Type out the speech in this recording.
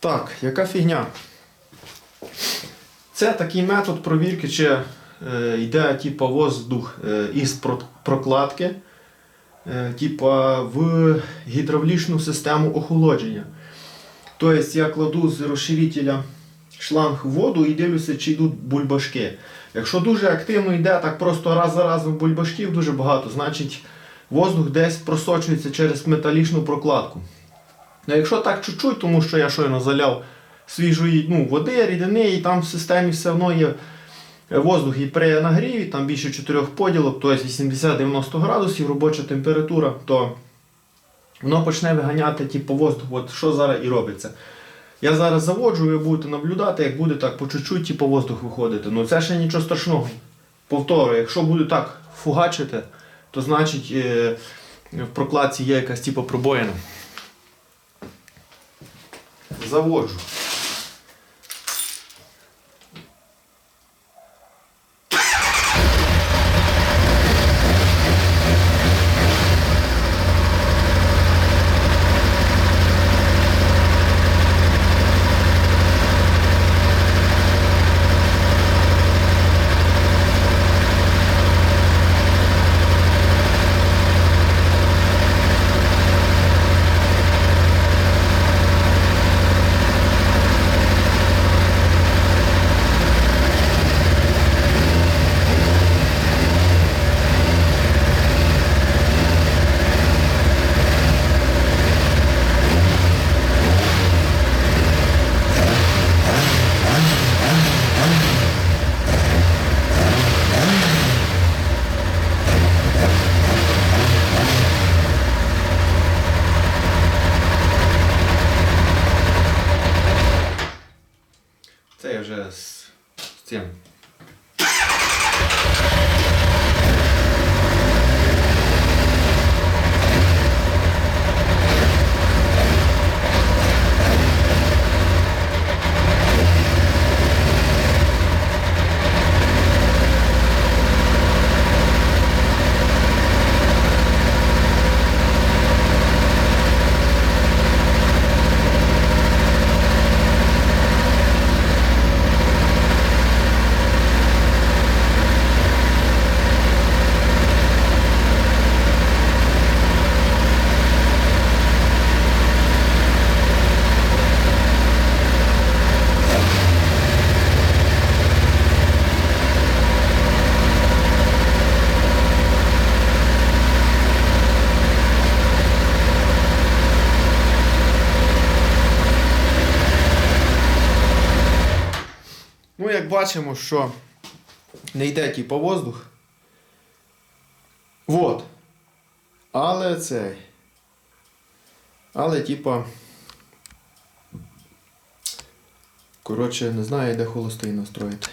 Так, яка фігня? Це такий метод провірки, чи е, йде типу, воздух е, із прокладки типа, в гідравлічну систему охолодження. Тобто я кладу з розширителя шланг воду і дивлюся, чи йдуть бульбашки. Якщо дуже активно йде, так просто раз за разом бульбашків дуже багато, значить воздух десь просочується через металічну прокладку. Ну, якщо так чуть-чуть, тому що я щойно заляв свіжої ну, води, рідини, і там в системі все одно є воздух і при нагріві, там більше 4 поділок, тобто 80-90 градусів робоча температура, то воно почне виганяти типу, воздух. От що зараз і робиться. Я зараз заводжу, ви будете наблюдати, як буде так по чуть-чуть типу, воздух виходити. Ну це ще нічого страшного. Повторюю, якщо буде так фугачити, то значить е, в прокладці є якась типу, пробоїна. Заводжу. Вже з, з цим. Ну, як бачимо, що не йде типу воздух. Вот. Але цей. Але типа. Коротше, не знаю, де холостий настроїти.